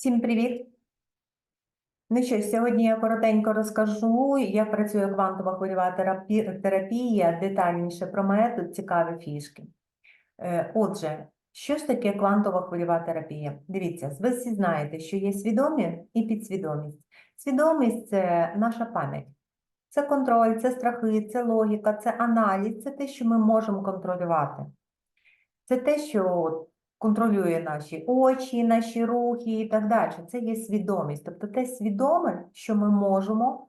Всім привіт! Ну що, сьогодні я коротенько розкажу, як працює квантова хвильова терапія, детальніше про метод, цікаві фішки. Е, Отже, що ж таке квантова хвильова терапія? Дивіться, ви всі знаєте, що є свідомі і підсвідомість. Свідомість це наша пам'ять. Це контроль, це страхи, це логіка, це аналіз, це те, що ми можемо контролювати. Це те, що контролює наші очі, наші рухи і так далі. Це є свідомість. Тобто те свідоме, що ми можемо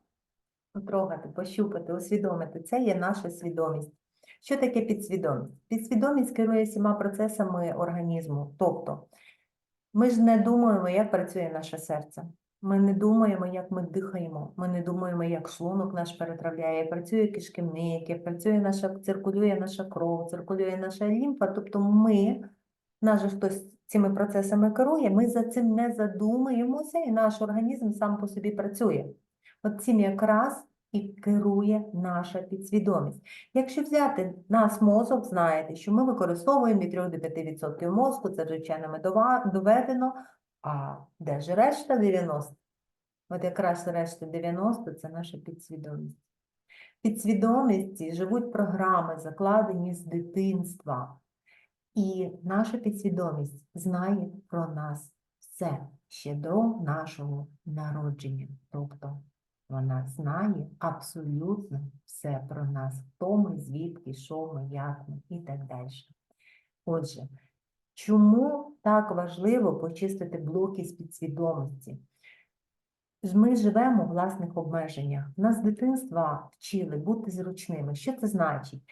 потрогати, пощупати, усвідомити, це є наша свідомість. Що таке підсвідомість? Підсвідомість керує всіма процесами організму. Тобто ми ж не думаємо, як працює наше серце. Ми не думаємо, як ми дихаємо. Ми не думаємо, як шлунок наш перетравляє, працює кишківник, як працює наша, циркулює наша кров, циркулює наша лімфа. Тобто ми, нас же хтось цими процесами керує, ми за цим не задумуємося, і наш організм сам по собі працює. От цим якраз і керує наша підсвідомість. Якщо взяти нас мозок, знаєте, що ми використовуємо від 3 до 5% мозку, це вже вченими доведено. А де ж решта 90? От якраз решта 90 це наша підсвідомість. Підсвідомості живуть програми, закладені з дитинства. І наша підсвідомість знає про нас все ще до нашого народження. Тобто вона знає абсолютно все про нас, хто ми, звідки, що ми, як ми і так далі. Отже, чому так важливо почистити блоки з підсвідомості? Ми живемо у власних обмеженнях. Нас з дитинства вчили бути зручними. Що це значить?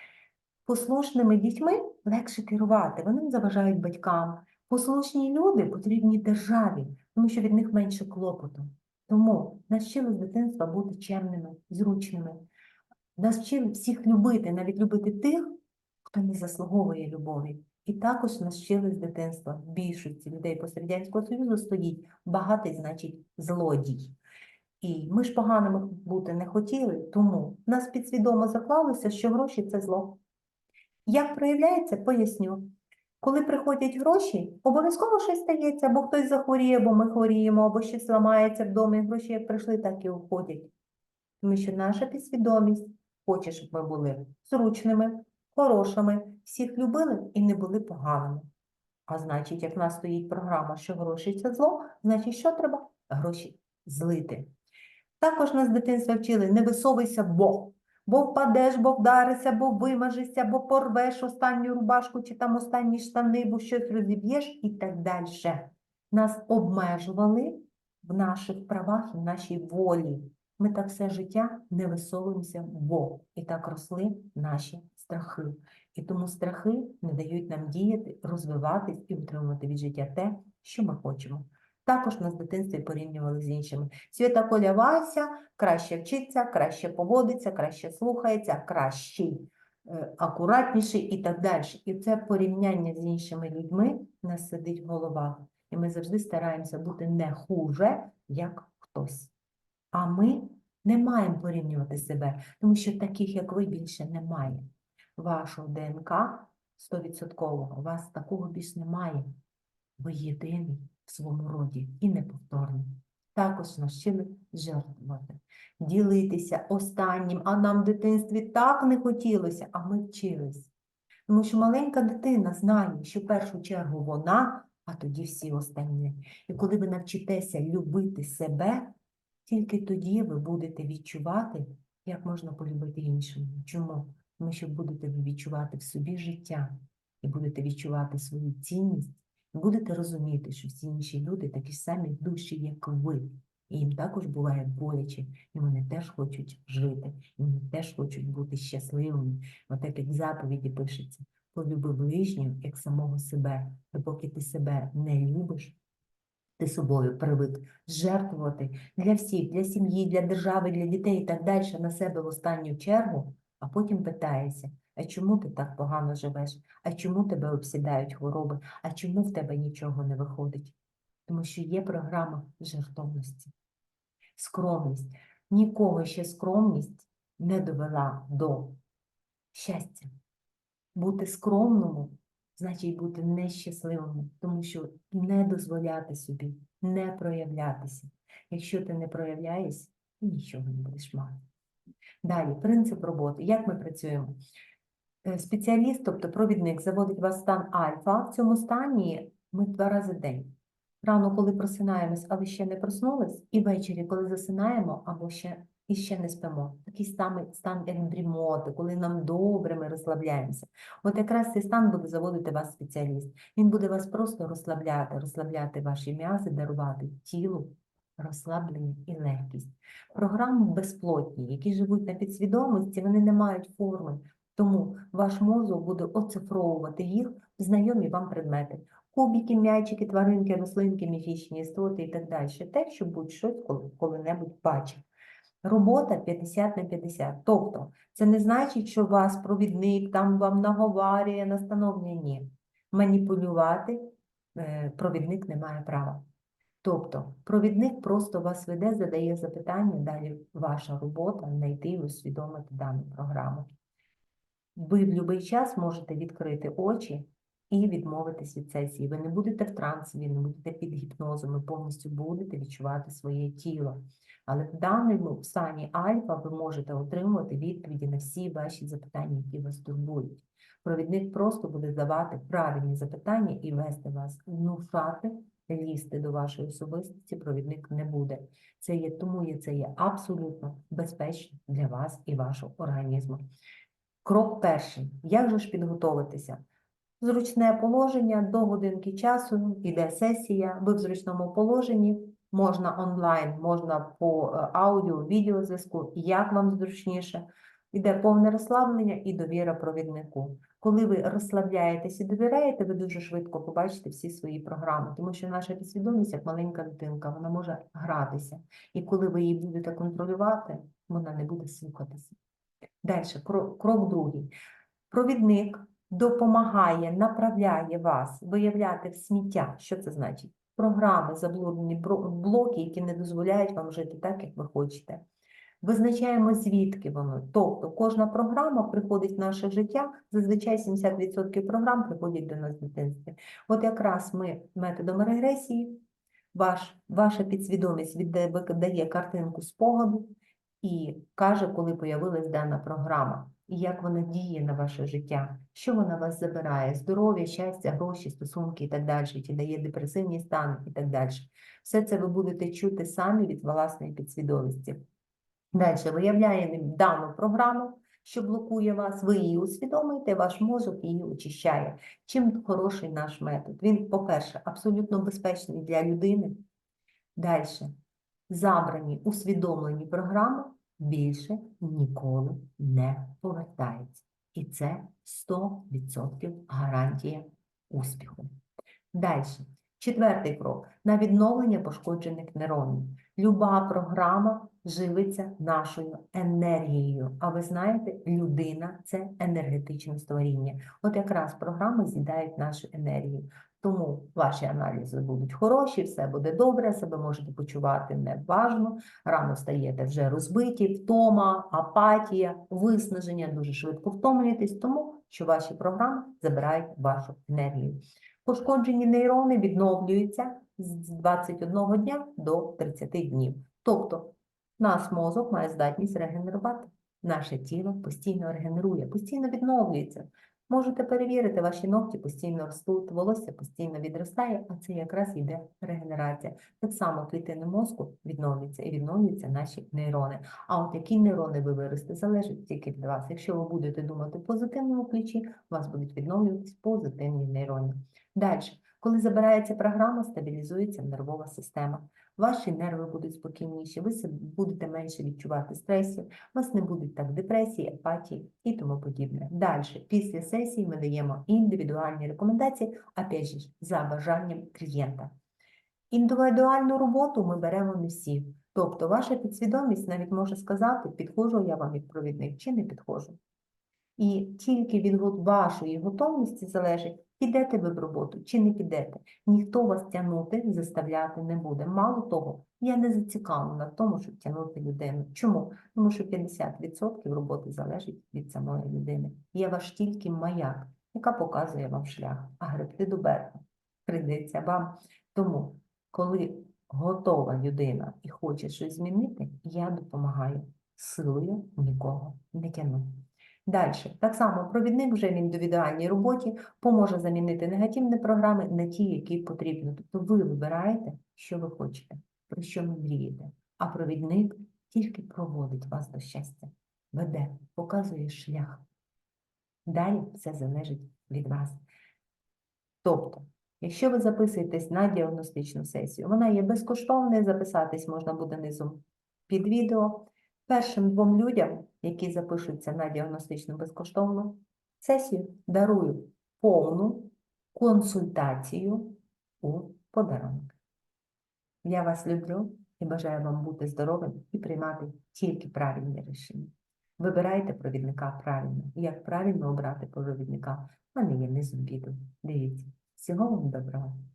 Послушними дітьми легше керувати, вони не заважають батькам. Послушні люди потрібні державі, тому що від них менше клопоту. Тому нас вчили з дитинства бути чемними, зручними. Нас вчили всіх любити, навіть любити тих, хто не заслуговує любові. І також нас вчили з дитинства. Більшості людей пострадянського союзу стоїть багатий, значить, злодій. І ми ж поганими бути не хотіли, тому нас підсвідомо заклалося, що гроші це зло. Як проявляється, поясню. Коли приходять гроші, обов'язково щось стається, або хтось захворіє, або ми хворіємо, або щось ламається вдома, і гроші як прийшли, так і уходять. Тому що наша підсвідомість хоче, щоб ми були зручними, хорошими, всіх любили і не були поганими. А значить, як в нас стоїть програма, що гроші це зло, значить, що треба? Гроші злити. Також нас з дитинства вчили не висовуйся, бо. Бо впадеш, бо вдаришся, бо вимажешся, бо порвеш останню рубашку чи там останні штани, бо щось розіб'єш і так далі. Нас обмежували в наших правах і в нашій волі. Ми так все життя не висовуємося, бо і так росли наші страхи. І тому страхи не дають нам діяти, розвиватись і отримувати від життя те, що ми хочемо. Також нас в дитинстві порівнювали з іншими. Свята Коля Вася краще вчиться, краще поводиться, краще слухається, кращий, е, акуратніший і так далі. І це порівняння з іншими людьми нас сидить в головах. І ми завжди стараємося бути не хуже, як хтось. А ми не маємо порівнювати себе, тому що таких, як ви, більше немає. Вашого ДНК 100%, у вас такого більш немає. Ви єдиний в своєму роді і неповторний. Також навчили жертвувати, ділитися останнім, а нам в дитинстві так не хотілося, а ми вчились. Тому що маленька дитина знає, що в першу чергу вона, а тоді всі останні. І коли ви навчитеся любити себе, тільки тоді ви будете відчувати, як можна полюбити іншого. Чому? Тому що будете ви відчувати в собі життя і будете відчувати свою цінність, будете розуміти, що всі інші люди такі самі душі, як ви. І їм також буває боляче, і вони теж хочуть жити, і вони теж хочуть бути щасливими. Отак як заповіді пишеться, полюби ближнього, як самого себе. Допоки ти себе не любиш, ти собою привик жертвувати для всіх, для сім'ї, для держави, для дітей і так далі на себе в останню чергу, а потім питаєшся, а чому ти так погано живеш? А чому тебе обсідають хвороби? А чому в тебе нічого не виходить? Тому що є програма жертовності, скромність. Нікого ще скромність не довела до щастя. Бути скромному значить бути нещасливими, тому що не дозволяти собі, не проявлятися. Якщо ти не проявляєшся, ти нічого не будеш мати. Далі, принцип роботи. Як ми працюємо? Е, Спеціаліст, тобто провідник, заводить вас в стан альфа. В цьому стані ми два рази в день. Рано, коли просинаємось, але ще не проснулись, і ввечері, коли засинаємо, або ще і ще не спимо. Такий самий стан як дрімоти, коли нам добре, ми розслабляємося. От якраз цей стан буде заводити вас спеціаліст. Він буде вас просто розслабляти, розслабляти ваші м'язи, дарувати тілу розслаблення і легкість. Програми безплотні, які живуть на підсвідомості, вони не мають форми, тому ваш мозок буде оцифровувати їх в знайомі вам предмети. Кубики, м'ячики, тваринки, рослинки, міфічні істоти і так далі. Те, що будь-щось коли- коли-небудь бачив. Робота 50 на 50. Тобто, це не значить, що вас провідник там вам наговарює, настановлює. Ні. Маніпулювати е, провідник не має права. Тобто, провідник просто вас веде, задає запитання, далі ваша робота знайти і усвідомити дану програму. Ви в будь-який час можете відкрити очі і відмовитись від сесії. Ви не будете в трансі, ви не будете під гіпнозом, ви повністю будете відчувати своє тіло. Але в даному стані альфа ви можете отримувати відповіді на всі ваші запитання, які вас турбують. Провідник просто буде давати правильні запитання і вести вас, внушати, лізти до вашої особистості провідник не буде. Це є тому є це є абсолютно безпечно для вас і вашого організму. Крок перший. Як же ж підготовитися? Зручне положення до годинки часу, іде сесія, ви в зручному положенні, можна онлайн, можна по е, аудіо, відеозв'язку, як вам зручніше. Іде повне розслаблення і довіра провіднику. Коли ви розслабляєтесь і довіряєте, ви дуже швидко побачите всі свої програми, тому що наша підсвідомість, як маленька дитинка, вона може гратися. І коли ви її будете контролювати, вона не буде слухатися. Далі, крок, крок другий. Провідник допомагає, направляє вас виявляти в сміття. Що це значить? Програми, заблуднені блоки, які не дозволяють вам жити так, як ви хочете. Визначаємо, звідки воно. Тобто кожна програма приходить в наше життя, зазвичай 70% програм приходять до нас в дитинстві. От якраз ми методом регресії, ваш, ваша підсвідомість віддає, видає картинку спогаду і каже, коли появилась дана програма, і як вона діє на ваше життя, що вона вас забирає, здоров'я, щастя, гроші, стосунки і так далі, чи дає депресивні стани і так далі. Все це ви будете чути самі від власної підсвідомості. Далі виявляє дану програму, що блокує вас, ви її усвідомите, ваш мозок її очищає. Чим хороший наш метод? Він, по-перше, абсолютно безпечний для людини. Далі забрані, усвідомлені програми більше ніколи не повертаються. І це 100% гарантія успіху. Далі. Четвертий крок на відновлення пошкоджених нейронів. Люба програма живиться нашою енергією. А ви знаєте, людина це енергетичне створіння. От якраз програми з'їдають нашу енергію. Тому ваші аналізи будуть хороші, все буде добре, себе можете почувати неважно, рано стаєте вже розбиті, втома, апатія, виснаження, дуже швидко втомлюєтесь, тому що ваші програми забирають вашу енергію. Пошкоджені нейрони відновлюються з 21 дня до 30 днів. Тобто наш мозок має здатність регенерувати. Наше тіло постійно регенерує, постійно відновлюється. Можете перевірити, ваші ногті постійно ростуть, волосся постійно відростає, а це якраз йде регенерація. Так само клітини мозку відновлюються і відновлюються наші нейрони. А от які нейрони ви виросте, залежить тільки від вас. Якщо ви будете думати позитивному ключі, у вас будуть відновлюватися позитивні нейрони. Далі, коли забирається програма, стабілізується нервова система. Ваші нерви будуть спокійніші, ви будете менше відчувати стресів, у вас не будуть так депресії, апатії і тому подібне. Далі, після сесії ми даємо індивідуальні рекомендації, опять же, за бажанням клієнта. Індивідуальну роботу ми беремо не всі. Тобто ваша підсвідомість навіть може сказати, підходжу я вам як провідник чи не підходжу. І тільки від вашої готовності залежить, підете ви в роботу чи не підете. Ніхто вас тягнути, заставляти не буде. Мало того, я не зацікавлена в тому, щоб тягнути людину. Чому? Тому що 50% роботи залежить від самої людини. Я ваш тільки маяк. яка показує вам шлях, а гребти до берега прийдеться вам. Тому, коли готова людина і хоче щось змінити, я допомагаю силою нікого не тяну. Далі, так само провідник вже в індивідуальній роботі поможе замінити негативні програми на ті, які потрібні. Тобто ви вибираєте, що ви хочете, про що ви мрієте, а провідник тільки проводить вас до щастя, веде, показує шлях. Далі все залежить від вас. Тобто, якщо ви записуєтесь на діагностичну сесію, вона є безкоштовною, записатись можна буде низом під відео. Першим двом людям, які запишуться на діагностичну безкоштовну сесію, дарую повну консультацію у подарунок. Я вас люблю і бажаю вам бути здоровим і приймати тільки правильні рішення. Вибирайте провідника правильно. Як правильно обрати провідника, в мене є низом відео. Дивіться. Всього вам доброго.